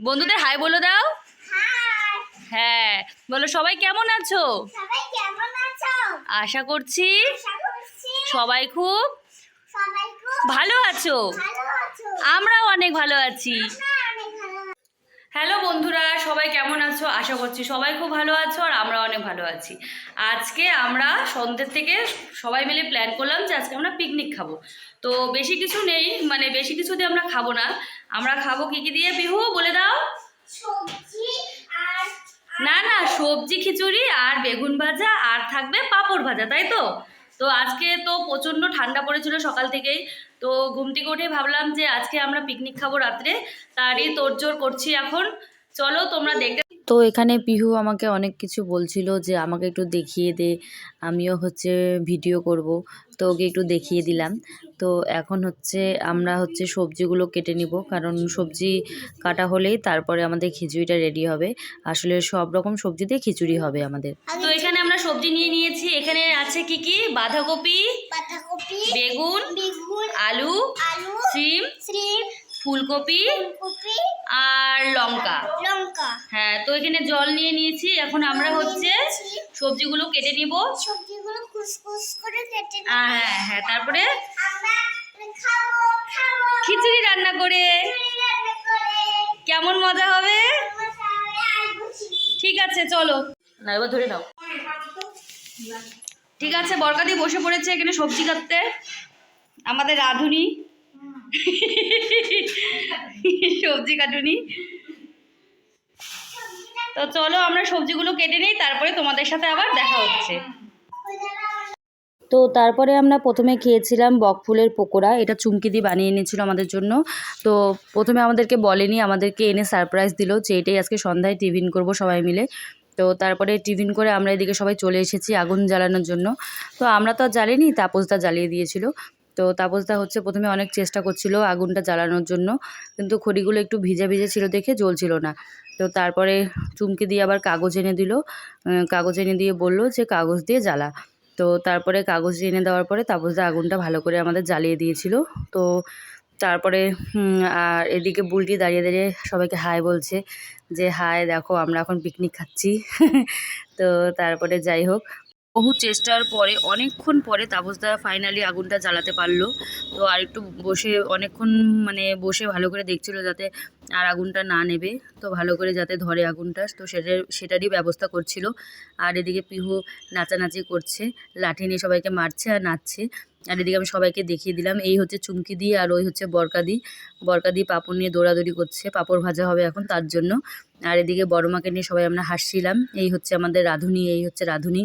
বন্ধুদের হাই বলে দাও। হ্যাঁ বলো সবাই কেমন আছো? আশা করছি সবাই খুব ভালো আছো। আমরাও অনেক ভালো আছি আমরা অনেক ভালো আছি। হ্যালো বন্ধুরা সবাই কেমন আছো? আশা করছি সবাই খুব ভালো আছো আর আমরা অনেক ভালো আছি। আজকে আমরা সন্ধ্যের থেকে সবাই মিলে প্ল্যান করলাম যে আজকে আমরা পিকনিক খাব। তো বেশি কিছু নেই মানে বেশি কিছু দিয়ে আমরা খাব না। আমরা খাব কি কি দিয়ে? বিহু বলে দাও। না না সবজি খিচুড়ি আর বেগুন ভাজা আর থাকবে পাঁপড় ভাজা তাই তো? তো আজকে তো প্রচণ্ড ঠান্ডা পড়েছিল সকাল থেকেই। তো ঘুম থেকে উঠে ভাবলাম যে আজকে আমরা পিকনিক খাব রাত্রে। তারই তোড়জোড় করছি এখন। চলো তোমরা দেখতে তো এখানে পিহু আমাকে অনেক কিছু বলছিল যে আমাকে একটু দেখিয়ে দে আমিও হচ্ছে ভিডিও করব। তো ওকে একটু দেখিয়ে দিলাম। তো এখন হচ্ছে আমরা হচ্ছে সবজিগুলো কেটে নিব। কারণ সবজি কাটা হলেই তারপরে আমাদের খিচুড়িটা রেডি হবে। আসলে সব রকম সবজি দিয়ে খিচুড়ি হবে আমাদের। তো এখানে আমরা সবজি নিয়ে নিয়েছি। এখানে আছে কি কি? বাঁধাকপি বাঁধাকপি বেগুন বেগুন আলু আলু সিম সিম ফুলকপি ফুলকপি আর লঙ্কা। লঙ্কা। হ্যাঁ তো এখানে জল নিয়ে নিয়েছি। এখন আমরা হচ্ছে সবজিগুলো কেটে নিব। সবজিগুলো কুচকুচ করে কেটে হ্যাঁ হ্যাঁ তারপরে আমরা খাব খাব। খিচুড়ি রান্না করে। খিচুড়ি রান্না করে। কেমন মজা হবে? ঠিক আছে চলো। না এবার ধরে নাও। ঠিক আছে বরকাদি বসে পড়েছে এখানে সবজি কাটতে। আমাদের রাঁধুনি। সবজি কাটুনি। তো চলো আমরা সবজিগুলো কেটে নিই, তারপরে তোমাদের সাথে আবার দেখা হচ্ছে। তো তারপরে আমরা প্রথমে খেয়েছিলাম বকফুলের পকোড়া, এটা চুমকি দিয়ে বানিয়ে এনেছিল আমাদের জন্য। তো প্রথমে আমাদেরকে বলেনি, আমাদেরকে এনে সারপ্রাইজ দিল যে এটাই আজকে সন্ধ্যায় টিফিন করব সবাই মিলে। তো তারপরে টিফিন করে আমরা এদিকে সবাই চলে এসেছি আগুন জ্বালানোর জন্য। তো আমরা তো আর জ্বালিনি, তাপসদা জ্বালিয়ে দিয়েছিল। তো তাপসদা হচ্ছে প্রথমে অনেক চেষ্টা করছিল আগুনটা জ্বালানোর জন্য। কিন্তু খড়িগুলো একটু ভিজে ভিজে ছিল দেখে জ্বলছিল না। তো তারপরে চুমকি দিয়ে আবার কাগজ এনে দিল। কাগজ এনে দিয়ে বলল যে কাগজ দিয়ে জ্বালা। তো তারপরে কাগজ এনে দেওয়ার পরে তাপসদা আগুনটা ভালো করে আমাদের জ্বালিয়ে দিয়েছিল। তো তারপরে আর এদিকে বুলটি দাঁড়িয়ে দাঁড়িয়ে সবাইকে হাই বলছে যে, হাই, দেখো আমরা এখন পিকনিক খাচ্ছি। তো তারপরে যাই হোক বহু চেষ্টার পরে, অনেকক্ষণ পরে তাপসদা ফাইনালি আগুনটা জ্বালাতে পারল। তো আর একটু বসে, অনেকক্ষণ মানে বসে ভালো করে দেখছিল যাতে আর আগুনটা না নেবে। তো ভালো করে যাতে ধরে আগুনটা, তো সেটার, সেটারই ব্যবস্থা করছিল। আর এদিকে পিহু নাচানাচি করছে, লাঠি নিয়ে সবাইকে মারছে আর নাচছে। আর এদিকে আমি সবাইকে দেখিয়ে দিলাম, এই হচ্ছে চুমকি দি আর ওই হচ্ছে বরকাদি বরকাদি পাপড় নিয়ে দৌড়াদৌড়ি করছে, পাপড় ভাজা হবে এখন তার জন্য। আর এদিকে বড়মাকে নিয়ে সবাই আমরা হাসছিলাম, এই হচ্ছে আমাদের রাঁধুনি, এই হচ্ছে রাঁধুনি।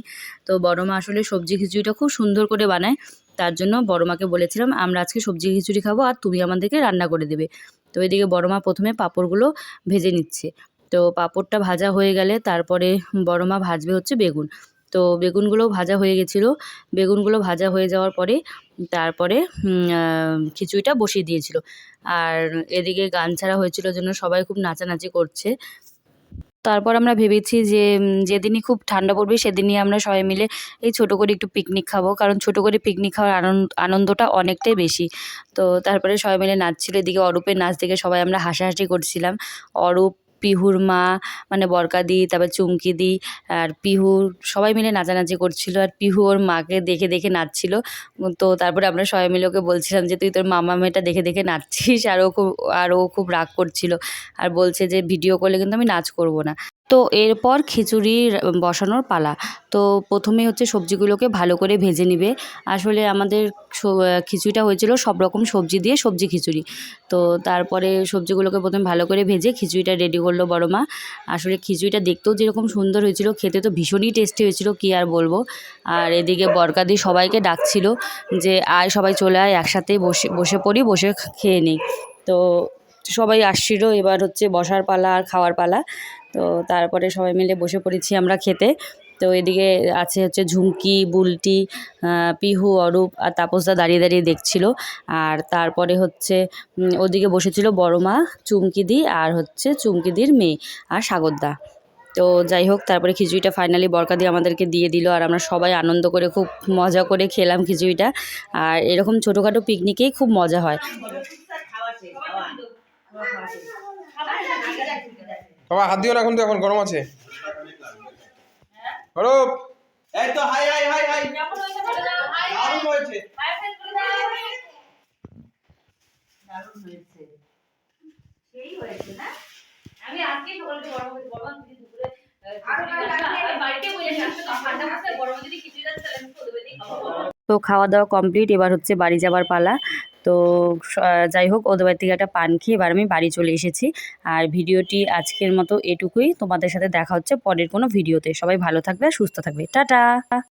তো বড়মা আসলে সবজি খিচুড়িটা খুব সুন্দর করে বানায়, তার জন্য বড়মাকে বলেছিলাম, আমরা আজকে সবজি খিচুড়ি খাব আর তুমি আমাদেরকে রান্না করে দেবে। তো এদিকে বড়মা প্রথমে পাপড়গুলো ভেজে নিচ্ছে। তো পাপড়টা ভাজা হয়ে গেলে তারপরে বড়মা ভাজবে হচ্ছে বেগুন। তো বেগুনগুলো ভাজা হয়ে গেছিল। বেগুনগুলো ভাজা হয়ে যাওয়ার পরে তারপরে খিচুড়িটা বসিয়ে দিয়েছিল। আর এদিকে গান ছাড়া হয়েছিল জন্য সবাই খুব নাচানাচি করছে। তারপর আমরা ভেবেছি যে যেদিনই খুব ঠান্ডা পড়বে সেদিনই আমরা সবাই মিলে এই ছোটো করে একটু পিকনিক খাব। কারণ ছোটো করে পিকনিক খাওয়ার আনন্দ, আনন্দটা অনেকটাই বেশি। তো তারপরে সবাই মিলে নাচছিল। এদিকে অরূপের নাচ দেখে সবাই আমরা হাসাহাসি করছিলাম। অরূপ পিহুর মা মানে বরকা বরকাদি তারপর চুমকি দি আর পিহু, সবাই মিলে নাচানাচি করছিল আর পিহু ওর মাকে দেখে দেখে নাচছিল। তো তারপরে আমরা সবাই মিলে ওকে বলছিলাম যে, তুই তোর মামা মেয়েটা দেখে দেখে নাচছিস। আর ও খুব, আর ও খুব রাগ করছিল। আর বলছে যে, ভিডিও করলে কিন্তু আমি নাচ করব না। তো এরপর খিচুড়ি বসানোর পালা। তো প্রথমে হচ্ছে সবজিগুলোকে ভালো করে ভেজে নিবে। আসলে আমাদের খিচুড়িটা হয়েছিল সব রকম সবজি দিয়ে সবজি খিচুড়ি। তো তারপরে সবজিগুলোকে প্রথমে ভালো করে ভেজে খিচুড়িটা রেডি করল বড় মা। আসলে খিচুড়িটা দেখতেও যেরকম সুন্দর হয়েছিল, খেতে তো ভীষণই টেস্টি হয়েছিল, কি আর বলব। আর এদিকে বরকাদি সবাইকে ডাকছিল যে, আয় সবাই চলে আয়, একসাথে বসে বসে পড়ি, বসে খেয়ে নিই। তো সবাই আসছিল, এবার হচ্ছে বসার পালা আর খাওয়ার পালা। তো তারপরে সবাই মিলে বসে পড়েছি আমরা খেতে। তো এদিকে আছে হচ্ছে ঝুমকি, বুলটি পিহু, অরূপ আর তাপসদা দাঁড়িয়ে দাঁড়িয়ে দেখছিল। আর তারপরে হচ্ছে ওদিকে বসেছিল বড় মা চুমকিদি আর হচ্ছে চুমকিদির মেয়ে আর সাগরদা তো যাই হোক, তারপরে খিচুড়িটা ফাইনালি বরকা দিয়ে আমাদেরকে দিয়ে দিল আর আমরা সবাই আনন্দ করে, খুব মজা করে খেলাম খিচুড়িটা। আর এরকম ছোটোখাটো পিকনিকেই খুব মজা হয়। বাবা হাত দিও না এখন তো এখন গরম আছে। এই তো হাই হাই হাই হাই। দারুণ হয়েছে। দারুণ হয়েছে। সেই হয়েছে না? আমি আজকে সকালে হয়েছে দুপুরে বাড়িতে বলে ঠান্ডা খিচুড়ি আমি তো খাওয়া দাওয়া কমপ্লিট এবার হচ্ছে বাড়ি যাবার পালা। তো যাই হোক ওদের বাড়ি থেকে একটা পান খেয়ে এবার আমি বাড়ি চলে এসেছি। আর ভিডিওটি আজকের মতো এটুকুই। তোমাদের সাথে দেখা হচ্ছে পরের কোনো ভিডিওতে। সবাই ভালো থাকবে সুস্থ থাকবে। টাটা!